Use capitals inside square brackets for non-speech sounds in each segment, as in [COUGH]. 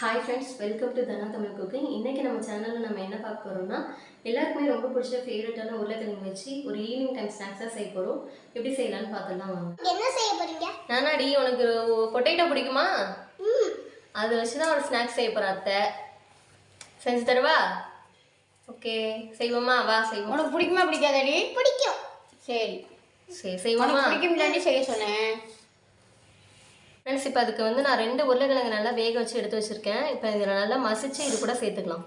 Hi friends welcome to Dhana Tamil cooking இன்றைக்கி நம்ம சேனலில் நம்ம என்ன பார்க்க போகிறோம்னா எல்லாருக்குமே ரொம்ப பிடிச்ச ஃபேவரட்டான உருளைக்கிழங்கு வச்சு ஒரு ஈவினிங் டைம் ஸ்நாக்ஸாக செய்ய போகிறோம் எப்படி செய்யலாம்னு பார்த்துலாம் வாங்க. என்ன செய்ய போறீங்க? நானாடி உனக்கு பொட்டேட்டோ பிடிக்குமா? அதை வச்சு தான் ஒரு ஸ்நாக்ஸ் செய்ய போகிறேன் அத்தை. செஞ்சு தருவா? ஓகே செய்வோமா? வா செய்வோம். உனக்கு பிடிக்குமா பிடிக்காதடி? பிடிக்கும். சரி. சரி உனக்கு செய்வோமா பிடிக்கும் செய்ய சொன்னேன். ஃப்ரெண்ட்ஸ் இப்போ அதுக்கு வந்து நான் ரெண்டு உருளைக்கிழங்கு நல்லா வேக வச்சு எடுத்து வச்சுருக்கேன். இப்போ இதில் நல்லா மசிச்சு இது கூட சேர்த்துக்கலாம்.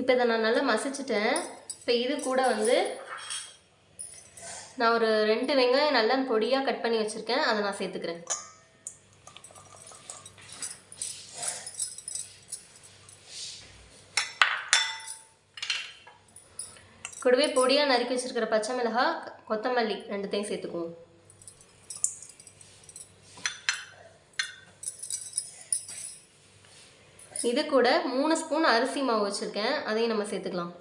இப்போ இதை நான் நல்லா மசிச்சிட்டேன். இப்போ இது கூட வந்து நான் ஒரு ரெண்டு வெங்காயம் நல்லா பொடியாக கட் பண்ணி வச்சுருக்கேன். அதை நான் சேர்த்துக்கிறேன். கூடவே பொடியாக நறுக்கி வச்சிருக்கிற பச்சை மிளகாய் கொத்தமல்லி ரெண்டுத்தையும் சேர்த்துக்குவோம். இது கூட மூணு ஸ்பூன் அரிசி மாவு வச்சுருக்கேன். அதையும் நம்ம சேர்த்துக்கலாம்.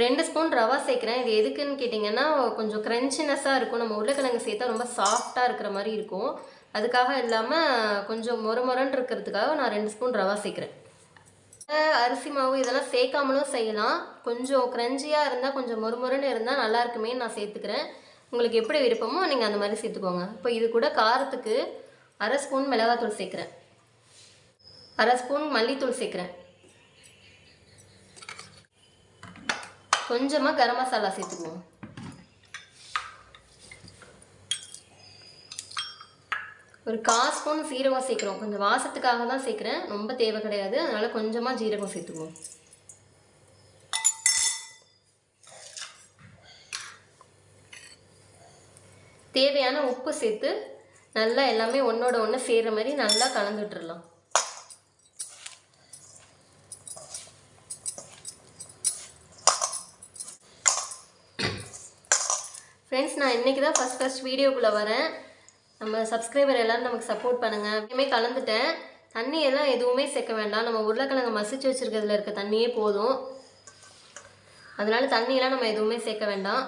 ரெண்டு ஸ்பூன் ரவா சேர்க்குறேன். இது எதுக்குன்னு கேட்டிங்கன்னா கொஞ்சம் க்ரன்ச்சினஸ்ஸாக இருக்கும். நம்ம உருளைக்கிழங்கு சேர்த்தா ரொம்ப சாஃப்டாக இருக்கிற மாதிரி இருக்கும். அதுக்காக இல்லாமல் கொஞ்சம் மொறு மொரன்னு இருக்கிறதுக்காக நான் ரெண்டு ஸ்பூன் ரவா சேர்க்குறேன். அரிசி மாவு இதெல்லாம் சேர்க்காமலும் செய்யலாம். கொஞ்சம் க்ரன்ச்சியாக இருந்தால் கொஞ்சம் மொறுமொறுன்னு இருந்தால் நல்லா இருக்குமே நான் சேர்த்துக்கிறேன். உங்களுக்கு எப்படி விருப்பமோ நீங்கள் அந்த மாதிரி சேர்த்துக்கோங்க. இப்போ இது கூட காரத்துக்கு அரை ஸ்பூன் மிளகாத்தூள் சேர்க்குறேன். அரை ஸ்பூன் மல்லித்தூள் சேர்க்குறேன். கொஞ்சமாக கரம் மசாலா சேர்த்துக்குவோம் ஒரு கால் ஸ்பூன் சீரகம் சேர்க்குறோம். கொஞ்சம் வாசத்துக்காக தான் சேர்க்குறேன். ரொம்ப தேவை கிடையாது. அதனால் கொஞ்சமாக ஜீரகம் சேர்த்துக்குவோம் தேவையான உப்பு சேர்த்து நல்லா எல்லாமே ஒன்றோட ஒன்று சேர்கிற மாதிரி நல்லா கலந்து ஃப்ரெண்ட்ஸ் நான் இன்றைக்கி தான் ஃபஸ்ட் ஃபஸ்ட் வீடியோக்குள்ளே வரேன். நம்ம சப்ஸ்கிரைபர் எல்லோரும் நமக்கு சப்போர்ட் பண்ணுங்கள் எப்பயுமே கலந்துட்டேன். தண்ணி எல்லாம் எதுவுமே சேர்க்க வேண்டாம். நம்ம உருளைக்கிழங்கு மசிச்சு வச்சுருக்கிறதுல இருக்க தண்ணியே போதும். அதனால் தண்ணியெல்லாம் நம்ம எதுவுமே சேர்க்க வேண்டாம்.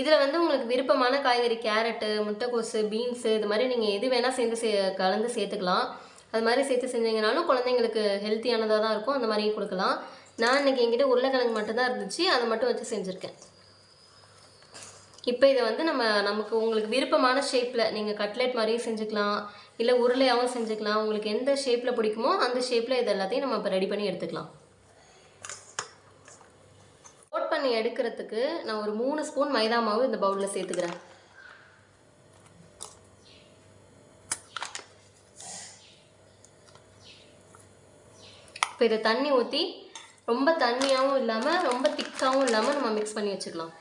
இதில் வந்து உங்களுக்கு விருப்பமான காய்கறி கேரட்டு முட்டைக்கோசு பீன்ஸு இது மாதிரி நீங்கள் எது வேணால் சேர்ந்து சே கலந்து சேர்த்துக்கலாம். அது மாதிரி சேர்த்து செஞ்சீங்கனாலும் குழந்தைங்களுக்கு ஹெல்த்தியானதாக தான் இருக்கும். அந்த மாதிரியும் கொடுக்கலாம். நான் இன்னைக்கு என்கிட்ட உருளைக்கிழங்கு மட்டும்தான் இருந்துச்சு. அதை மட்டும் வச்சு செஞ்சுருக்கேன். இப்போ இதை வந்து நம்ம நமக்கு உங்களுக்கு விருப்பமான ஷேப்பில் நீங்கள் கட்லெட் மாதிரியும் செஞ்சுக்கலாம் இல்லை உருளையாகவும் செஞ்சுக்கலாம். உங்களுக்கு எந்த ஷேப்பில் பிடிக்குமோ அந்த ஷேப்பில் இது எல்லாத்தையும் நம்ம இப்போ ரெடி பண்ணி எடுத்துக்கலாம். கோட் பண்ணி எடுக்கிறதுக்கு நான் ஒரு மூணு ஸ்பூன் மைதா மாவு இந்த பவுலில் சேர்த்துக்கிறேன். இப்போ இதை தண்ணி ஊற்றி ரொம்ப தண்ணியாகவும் இல்லாமல் ரொம்ப திக்காகவும் இல்லாமல் நம்ம மிக்ஸ் பண்ணி வச்சுக்கலாம்.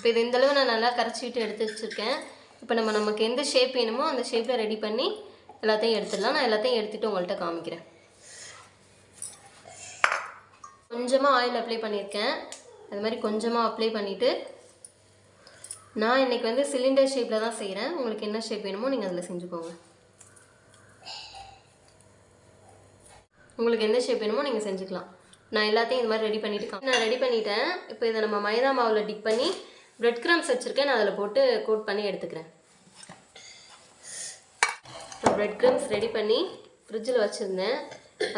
இப்போ இது இந்தளவு நான் நல்லா கரைச்சிக்கிட்டு எடுத்து வச்சுருக்கேன். இப்போ நம்ம நமக்கு எந்த ஷேப் வேணுமோ அந்த ஷேப்பில் ரெடி பண்ணி எல்லாத்தையும் எடுத்துடலாம். நான் எல்லாத்தையும் எடுத்துகிட்டு உங்கள்கிட்ட காமிக்கிறேன். கொஞ்சமாக ஆயில் அப்ளை பண்ணியிருக்கேன். அது மாதிரி கொஞ்சமாக அப்ளை பண்ணிவிட்டு நான் இன்றைக்கி வந்து சிலிண்டர் ஷேப்பில் தான் செய்கிறேன் உங்களுக்கு என்ன ஷேப் வேணுமோ நீங்கள் அதில் செஞ்சுக்கோங்க. உங்களுக்கு எந்த ஷேப் வேணுமோ நீங்கள் செஞ்சுக்கலாம். நான் எல்லாத்தையும் இது மாதிரி ரெடி பண்ணிட்டு நான் ரெடி பண்ணிட்டேன். இப்போ இதை நம்ம மைதா மாவில் டிப் பண்ணி பிரெட் கிரம்ஸ் வச்சுருக்கேன். நான் அதில் போட்டு கோட் பண்ணி எடுத்துக்கிறேன். பிரெட் கிரம்ஸ் ரெடி பண்ணி ஃப்ரிட்ஜில் வச்சுருந்தேன்.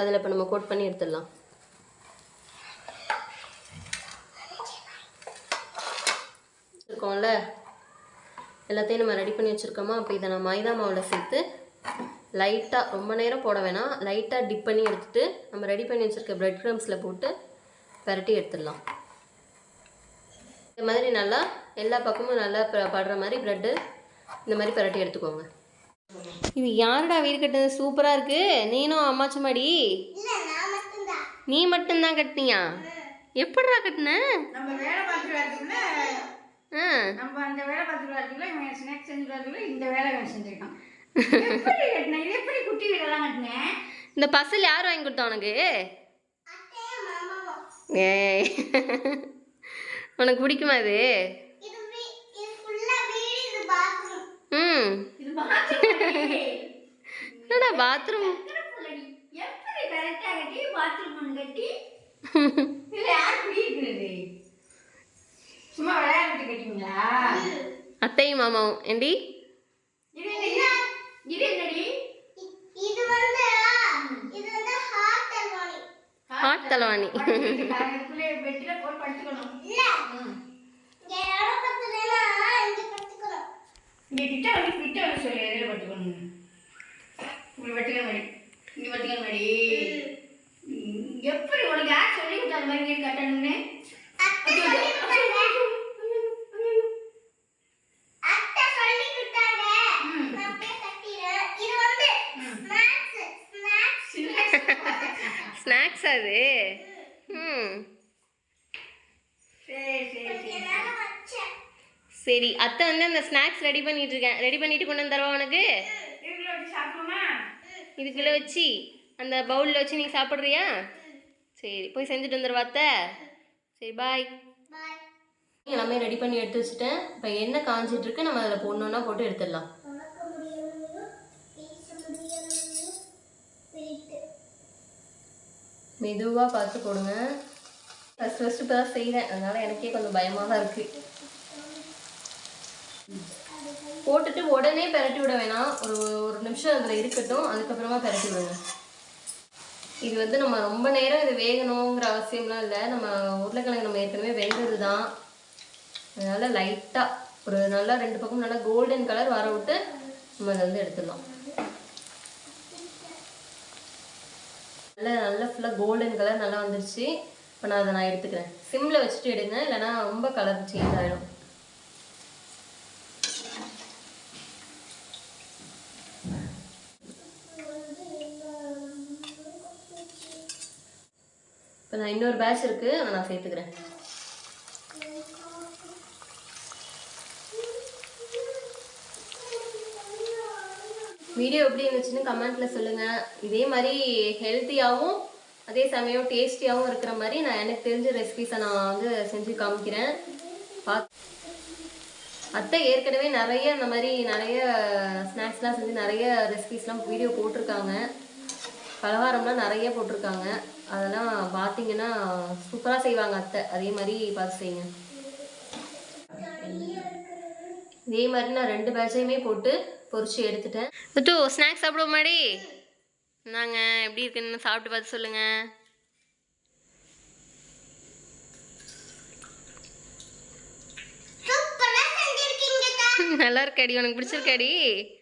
அதில் இப்போ நம்ம கோட் பண்ணி எடுத்துடலாம். இருக்கோம்ல எல்லாத்தையும் நம்ம ரெடி பண்ணி வச்சுருக்கோமா? அப்போ இதை நான் மைதா மாவில் சேர்த்து லைட்டாக ரொம்ப நேரம் போட வேணாம். லைட்டாக டிப் பண்ணி எடுத்துகிட்டு நம்ம ரெடி பண்ணி வச்சுருக்க பிரெட் க்ரம்ஸில் போட்டு பரட்டி எடுத்துடலாம். இந்த மாதிரி நல்லா எல்லா பக்கமும் நல்லா படுற மாதிரி ப்ரெட்டு இந்த மாதிரி பரட்டி எடுத்துக்கோங்க. இது யாருடா வீடு கட்டுறது சூப்பராக இருக்கு. நீனும் அம்மாச்சுமாடி. இல்ல நான் மட்டும்தான். நீ மட்டும்தான் கட்டினியா? எப்படிடா கட்டின? நம்ம வேலை பார்த்துட்டு வரதுக்குள்ள ஆ. நம்ம அந்த வேலை பார்த்துட்டு வரதுக்குள்ள இவன் ஸ்நாக்ஸ் செஞ்சு வரதுக்குள்ள இந்த வேலை இவன் செஞ்சிருக்கான். எப்படி கட்டினேன் இது எப்படி குட்டி வீடெல்லாம் கட்டினேன் இந்த பசில் யார் வாங்கி கொடுத்தா உனக்கு? ஏய். உனக்கு பிடிக்குமா இது? இது வீ- இது ஃபுல்லா வீடு இது பாத்ரூம் ம். இது பாத்ரூம் என்னடா பாத்ரூம் எப்படி கரெக்டா கட்டி பாத்ரூம் கட்டி? [LAUGHS] இதுல யார் குடியிருக்கிறது? சும்மா விளையாட்டு கட்டிங்களா அத்தையும் மாமாவும். ஏண்டி? இது என்ன? இது என்னடி? இ- இது வந்து இது வந்து ஹார்ட் அல்வாணி ஹாட் தலைவாணி. இங்க கிட்ட வந்து கிட்ட வந்து சொல்லி எதிர படுத்துக்கணும்? இப்படி படுத்துக்க மாதிரி இங்க மாதிரி ம், எப்படி உனக்கு யார் சொல்லி கொடுத்தா அந்த மாதிரி கட்டணும்னு அத்தை சொல்லி [LAUGHS] கொடுத்தாங்க அத்தை சொல்லி கொடுத்தாங்க ம். நான் அப்படியே கட்டிடுறேன் இது வந்து ஸ்நாக்ஸ் ஸ்நாக்ஸ் ஸ்நாக்ஸ் அது ம் சரி சரி சரி எல்லாரும் வச்சேன் சரி அத்தை வந்து அந்த ஸ்நாக்ஸ் ரெடி பண்ணிட்டு இருக்கேன். ரெடி பண்ணிட்டு கொண்டு வந்து தரவா உனக்கு? இதுக்குள்ள வச்சு வச்சு அந்த பவுலில் வச்சு நீ சாப்பிட்றியா? சரி போய் செஞ்சுட்டு வந்துடுவா அத்தை. சரி பாய் எல்லாமே ரெடி பண்ணி எடுத்து வச்சுட்டேன். இப்போ என்ன காஞ்சிட்டு இருக்கு நம்ம அதில் போடணுன்னா போட்டு எடுத்துடலாம். மெதுவாக பார்த்து போடுங்க. ஃபஸ்ட் ஃபஸ்ட்டு இப்போ தான் செய்கிறேன் அதனால் எனக்கே கொஞ்சம் பயமாக தான் இருக்குது போட்டுட்டு உடனே பெரட்டி விட வேணாம். ஒரு ஒரு நிமிஷம் அதில் இருக்கட்டும். அதுக்கப்புறமா பெரட்டி விடுங்க. இது வந்து நம்ம ரொம்ப நேரம் இது வேகணுங்கிற அவசியம்லாம் இல்லை. நம்ம உருளைக்கிழங்கு நம்ம ஏற்கனவே வெந்தது தான் அதனால் லைட்டாக ஒரு நல்லா ரெண்டு பக்கம் நல்லா கோல்டன் கலர் வர விட்டு நம்ம அதை வந்து எடுத்துடலாம். நல்லா நல்லா ஃபுல்லாக கோல்டன் கலர் நல்லா வந்துருச்சு. இப்போ நான் அதை நான் எடுத்துக்கிறேன். சிம்மில் வச்சுட்டு எடுங்க. இல்லைன்னா ரொம்ப கலர் சேஞ்ச் ஆகிடும் நான் இன்னொரு பேட்ச் இருக்குது அதை நான் சேர்த்துக்கிறேன். வீடியோ எப்படி இருந்துச்சுன்னு கமெண்ட்ல சொல்லுங்க. இதே மாதிரி ஹெல்த்தியாகவும் அதே சமயம் டேஸ்டியாகவும் இருக்கிற மாதிரி நான் எனக்கு தெரிஞ்ச ரெசிபிஸை நான் வந்து செஞ்சு காமிக்கிறேன். பாத் அத்தை ஏற்கனவே நிறைய இந்த மாதிரி நிறைய ஸ்நாக்ஸ்லாம் செஞ்சு நிறைய ரெசிபிஸ்லாம் வீடியோ போட்டிருக்காங்க. பலகாரம்லாம் நிறைய போட்டிருக்காங்க. அதெல்லாம் பார்த்தீங்கன்னா சூப்பராக செய்வாங்க அத்தை. அதே மாதிரி பார்த்து செய்யுங்க. இதே மாதிரி நான் ரெண்டு பேட்சையுமே போட்டு பொரிச்சு எடுத்துட்டேன். முத்து ஸ்நாக்ஸ் சாப்பிடுவோம் மாடி நாங்க எப்படி இருக்குன்னு சாப்பிட்டு பார்த்து சொல்லுங்க. சூப்பரா செஞ்சிருக்கீங்க அத்தை. நல்லா இருக்காடி உனக்கு பிடிச்சிருக்காடி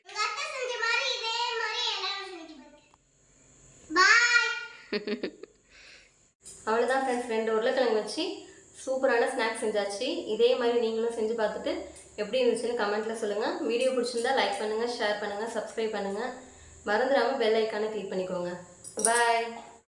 உங்க அத்தை செஞ்ச மாதிரி இதே மாதிரி எல்லாரும் செஞ்சு பாருங்க பாய் அவ்வளோதான் ஃப்ரெண்ட்ஸ் ரெண்டு உருளைக்கிழங்கு வச்சு சூப்பரான ஸ்நாக்ஸ் செஞ்சாச்சு. இதே மாதிரி நீங்களும் செஞ்சு பார்த்துட்டு எப்படி இருந்துச்சுன்னு கமெண்ட்டில் சொல்லுங்கள் வீடியோ பிடிச்சிருந்தா லைக் பண்ணுங்கள் ஷேர் பண்ணுங்கள் சப்ஸ்கிரைப் பண்ணுங்கள் மறந்துடாமல் பெல் ஐக்கானை கிளிக் பண்ணிக்கோங்க. பாய்